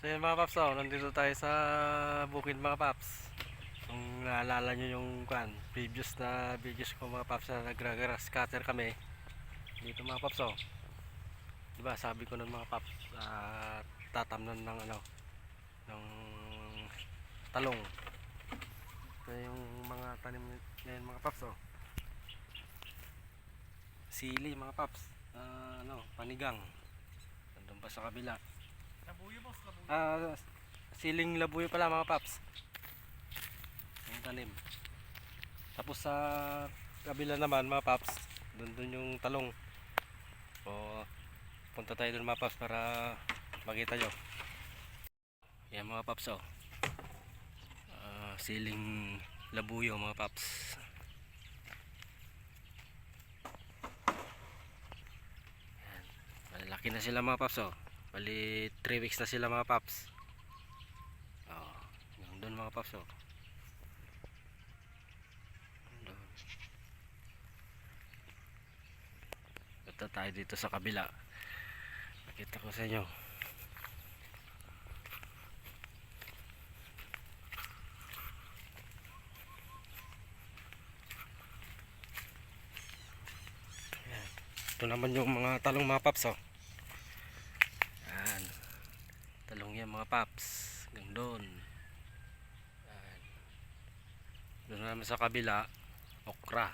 So yun mga paps, oh, nandito tayo sa bukid mga paps. Kung naalala nyo yung kwan, previous na videos ko mga paps na nagragrass cutter kami. Dito mga paps oh. Diba sabi ko nun mga paps, ah, tatamnan ng ano, ng talong. Ito yung mga tanim ngayon mga paps oh. Sili mga paps, ah, ano, panigang. Nandun pa sa kabila. Labuyo boss, labuyo. Ah, siling labuyo pala mga paps. Yung tanim. Tapos sa kabila naman mga paps, doon doon yung talong. O punta tayo doon mga paps para makita nyo. Yan mga paps oh. Ah, siling labuyo mga paps. Yan. Malalaki na sila mga paps oh. Bali 3 weeks na sila mga paps. Oh, doon mga paps oh. Doon. Punta tayo dito sa kabila. Nakita ko sa inyo. Ayan. Ito naman yung mga talong mga paps oh. Yan. Talong yan mga paps. Hanggang doon. Doon naman sa kabila, okra.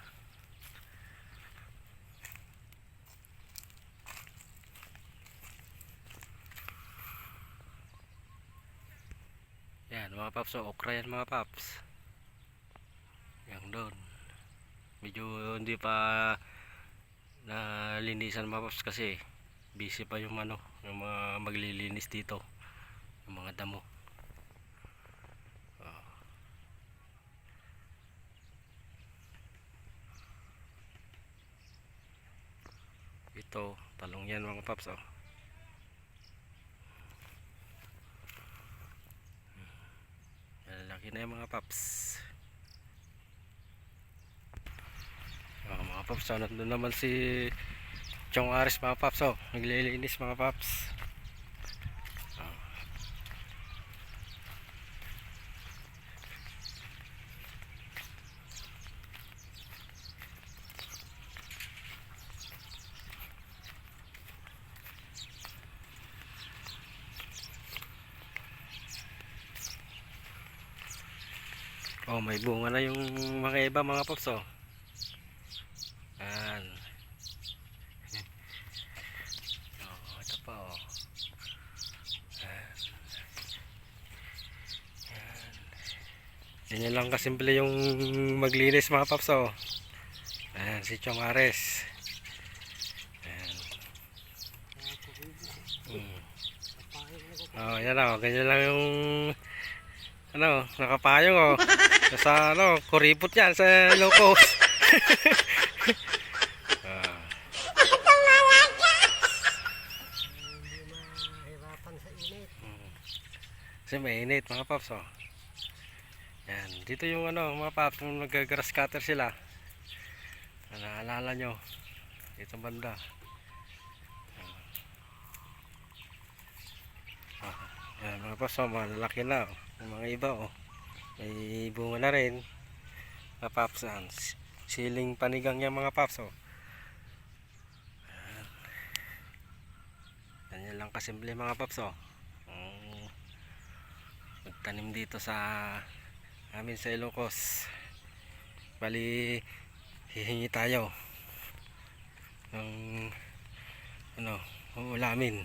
Yan mga paps, so okra yan mga paps. Yang doon. Medyo hindi pa nalinisan mga paps kasi busy pa yung ano, yung mga maglilinis dito. Yung mga damo. Oh. Ito, talong yan mga paps oh. Lalaki na yung mga paps. Oh, mga paps, oh, nandun naman si Chong Aris mga paps oh. Naglilinis mga paps. Oh, may bunga na yung mga iba mga paps oh. Yan. Oh, ito pa oh. Yan. Yan. Ganyan lang kasimple yung maglinis mga paps oh. Ayan, si Chong Ares. Ayan. Hmm. Oh, yan oh, ganyan lang yung ano, nakapayong oh. sa ano, kuripot yan sa ah. Sa init. Mm. Kasi mainit mga paps oh. Yan, dito yung ano, mga paps, nung nag-grass cutter sila. Ah, Naalala nyo, dito banda. Ah, yan mga paps oh, malalaki na oh. Yung mga iba oh. May bunga na rin. Mga paps, Siling panigang yan mga paps oh. Yan. Ganyan lang kasimple mga paps oh. Mm, magtanim dito sa amin sa Ilocos bali hihingi tayo ng ano uulamin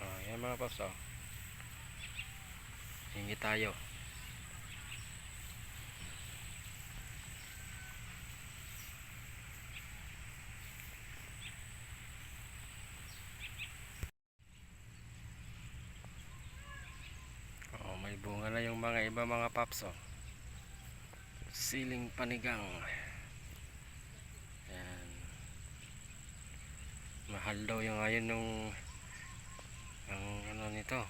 oh, yan mga paps oh. hingi tayo Oh, may bunga na yung mga iba mga paps oh. Siling panigang. Yan. Mahal daw yung ngayon yung ang ano nito.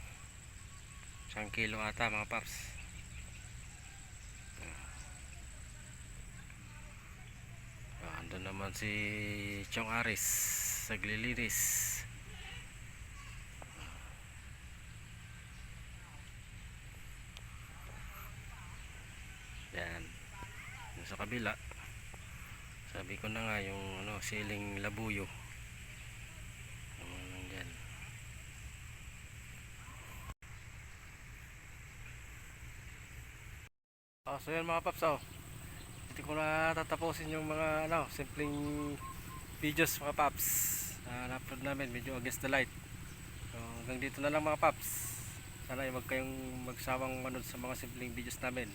Isang kilo ata mga paps. Ah, Ando naman si Chong Aris naglilinis. Yan. Yung sa kabila. Sabi ko na nga yung ano, siling labuyo. Yung nandyan. Oh, so yun mga paps oh. Dito ko na tatapusin yung mga ano, simpleng videos mga paps. Na na-upload namin medyo against the light. So hanggang dito na lang mga paps. Sana ay wag kayong magsawang manood sa mga simpleng videos namin.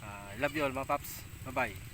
I love you all mga paps. Bye bye.